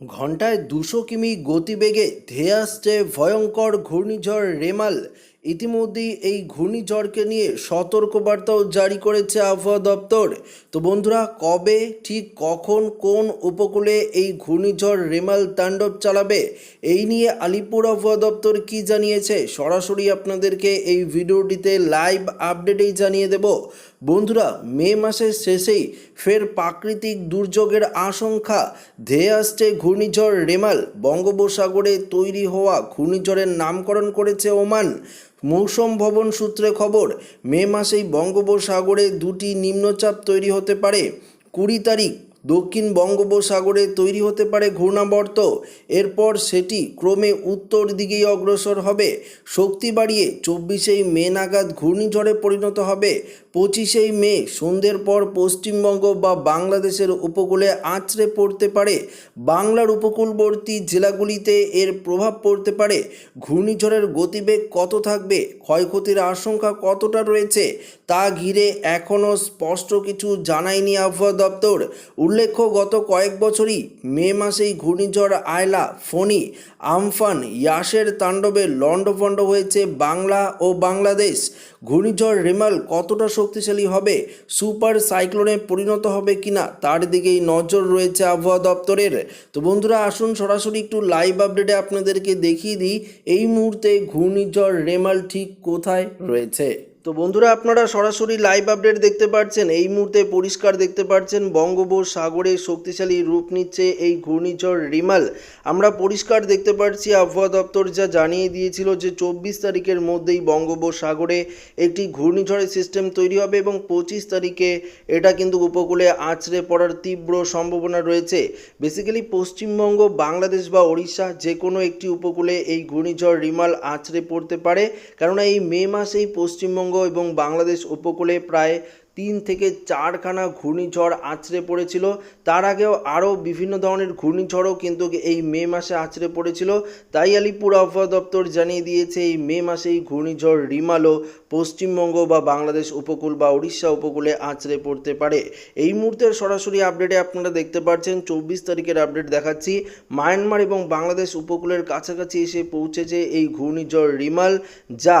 ঘন্টায় দুশো কিমি গতিবেগে ধেয়ে আসছে ভয়ঙ্কর ঘূর্ণিঝড় রেমাল ইতিমধ্যেই এই ঘূর্ণিঝড়কে নিয়ে সতর্কবার্তাও জারি করেছে আবহাওয়া দপ্তর। তো বন্ধুরা, কবে, ঠিক কখন, কোন উপকূলে এই ঘূর্ণিঝড় রেমাল তাণ্ডব চালাবে, এই নিয়ে আলিপুর আবহাওয়া দপ্তর কি জানিয়েছে, সরাসরি আপনাদেরকে এই ভিডিওটিতে লাইভ আপডেটেই জানিয়ে দেব। বন্ধুরা, মে মাসের শেষেই ফের প্রাকৃতিক দুর্যোগের আশঙ্কা, ধেয়ে আসছে ঘূর্ণিঝড় রেমাল। বঙ্গোপসাগরে তৈরি হওয়া ঘূর্ণিঝড়ের নামকরণ করেছে ওমান। মৌসুম ভবন সূত্রে খবর মে মাসেই বঙ্গোপসাগরে দুটি নিম্নচাপ তৈরি হতে পারে। কুড়ি তারিখ দক্ষিণ বঙ্গোপসাগরে তৈরি হতে পারে ঘূর্ণাবর্ত। এরপর সেটি ক্রমে উত্তর দিকেই অগ্রসর হবে। শক্তি বাড়িয়ে চব্বিশেই মে নাগাদ ঘূর্ণিঝড়ে পরিণত হবে। পঁচিশেই মে সন্ধ্যের পর পশ্চিমবঙ্গ বা বাংলাদেশের উপকূলে আঁচড়ে পড়তে পারে। বাংলার উপকূলবর্তী জেলাগুলিতে এর প্রভাব পড়তে পারে। ঘূর্ণিঝড়ের গতিবেগ কত থাকবে? ক্ষয়ক্ষতির আশঙ্কা কতটা রয়েছে? তা ঘিরে এখনও স্পষ্ট কিছু জানায়নি আবহাওয়া দপ্তর। উল্লেখ্য, গত কয়েক বছরই মে মাসেই ঘূর্ণিঝড় আয়লা, ফণি, আমফান, ইয়াসের তাণ্ডবে লণ্ডভণ্ড হয়েছে বাংলা ও বাংলাদেশ। ঘূর্ণিঝড় রেমাল কতটা শক্তিশালী হবে, সুপার সাইক্লোনে পরিণত হবে কিনা, তার দিকেই নজর রয়েছে আবহাওয়া দপ্তরের। তো বন্ধুরা, আসুন সরাসরি একটু লাইভ আপডেটে আপনাদেরকে দেখিয়ে দিই, এই মুহূর্তে ঘূর্ণিঝড় রেমাল ঠিক কোথায় রয়েছে? তো বন্ধুরা, আপনারা সরাসরি লাইভ আপডেট দেখতে পাচ্ছেন এই মুহূর্তে পরিষ্কার দেখতে পাচ্ছেন বঙ্গোপসাগরে শক্তিশালী রূপ নিচ্ছে এই ঘূর্ণিঝড় রিমাল। আমরা পরিষ্কার দেখতে পাচ্ছি আবহাওয়া দপ্তর যা জানিয়ে দিয়েছিল যে চব্বিশ তারিখের মধ্যেই বঙ্গোপসাগরে একটি ঘূর্ণিঝড়ের সিস্টেম তৈরি হবে এবং পঁচিশ তারিখে এটা কিন্তু উপকূলে আছড়ে পড়ার তীব্র সম্ভাবনা রয়েছে। বেসিক্যালি পশ্চিমবঙ্গ, বাংলাদেশ বা ওড়িশা যে কোনো একটি উপকূলে এই ঘূর্ণিঝড় রিমাল আছড়ে পড়তে পারে। কেননা, এই মে মাসেই পশ্চিমবঙ্গ এবং বাংলাদেশ উপকূলে প্রায় তিন থেকে চারখানা ঘূর্ণিঝড় আছড়ে পড়েছিল। তার আগেও আরও বিভিন্ন ধরনের ঘূর্ণিঝড়ও কিন্তু এই মে মাসে আছড়ে পড়েছিল। তাই আলিপুর আবহাওয়া দপ্তর জানিয়ে দিয়েছে, এই মে মাসেই ঘূর্ণিঝড় রিমালও পশ্চিমবঙ্গ বা বাংলাদেশ উপকূল বা উড়িষ্যা উপকূলে আছড়ে পড়তে পারে। এই মুহূর্তের সরাসরি আপডেটে আপনারা দেখতে পাচ্ছেন, চব্বিশ তারিখের আপডেট দেখাচ্ছি। মায়ানমার এবং বাংলাদেশ উপকূলের কাছাকাছি এসে পৌঁছেছে এই ঘূর্ণিঝড় রিমাল, যা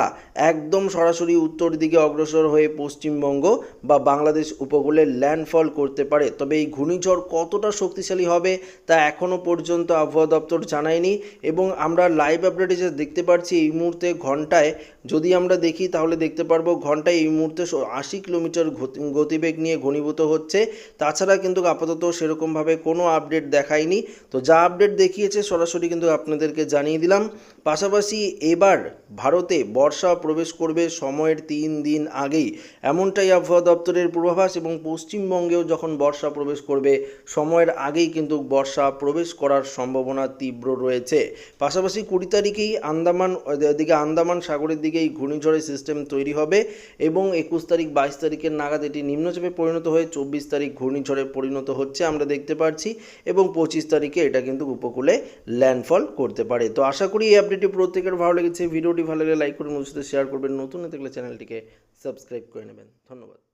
একদম সরাসরি উত্তর দিকে অগ্রসর হয়ে পশ্চিমবঙ্গ বা বাংলাদেশ উপকূলে ল্যান্ডফল করতে পারে, তবে এই ঘূর্ণিঝড় কতটা শক্তিশালী হবে তা এখনও পর্যন্ত আবহাওয়া দপ্তর জানায়নি এবং আমরা লাইভ আপডেটে যে দেখতে পাচ্ছি এই মুহূর্তে ঘন্টায়, যদি আমরা দেখি তাহলে দেখতে পারব ঘন্টায় এই মুহূর্তে আশি কিলোমিটার গতিবেগ নিয়ে ঘনীভূত হচ্ছে। তাছাড়া কিন্তু আপাতত সেরকমভাবে কোনো আপডেট দেখায়নি। তো যা আপডেট দেখিয়েছে সরাসরি কিন্তু আপনাদেরকে জানিয়ে দিলাম। পাশাপাশি এবার ভারতে বর্ষা প্রবেশ করবে সময়ের তিন দিন আগেই। এমনটাই আবহাওয়া দপ্তরের পূর্বাভাস এবং পশ্চিমবঙ্গেও যখন বর্ষা প্রবেশ করবে, সময়ের আগেই কিন্তু বর্ষা প্রবেশ করার সম্ভাবনা তীব্র রয়েছে। পাশাপাশি কুড়ি তারিখেই আন্দামান দিকে আন্দামান সাগরের দিকে এই ঘূর্ণিঝড়ের সিস্টেম তৈরি হবে এবং একুশ তারিখ, বাইশ তারিখের নাগাদ এটি নিম্নচাপে পরিণত হয়ে চব্বিশ তারিখ ঘূর্ণিঝড়ে পরিণত হচ্ছে আমরা দেখতে পাচ্ছি এবং পঁচিশ তারিখে এটা কিন্তু উপকূলে ল্যান্ডফল করতে পারে। তো আশা করি এই আপডেটটি প্রত্যেকের ভালো লেগেছে। ভিডিওটি ভালো লাগলে লাইক করে মুঝে শেয়ার করবেন। নতুন থাকলে চ্যানেলটিকে সাবস্ক্রাইব করে নেবেন। ধন্যবাদ।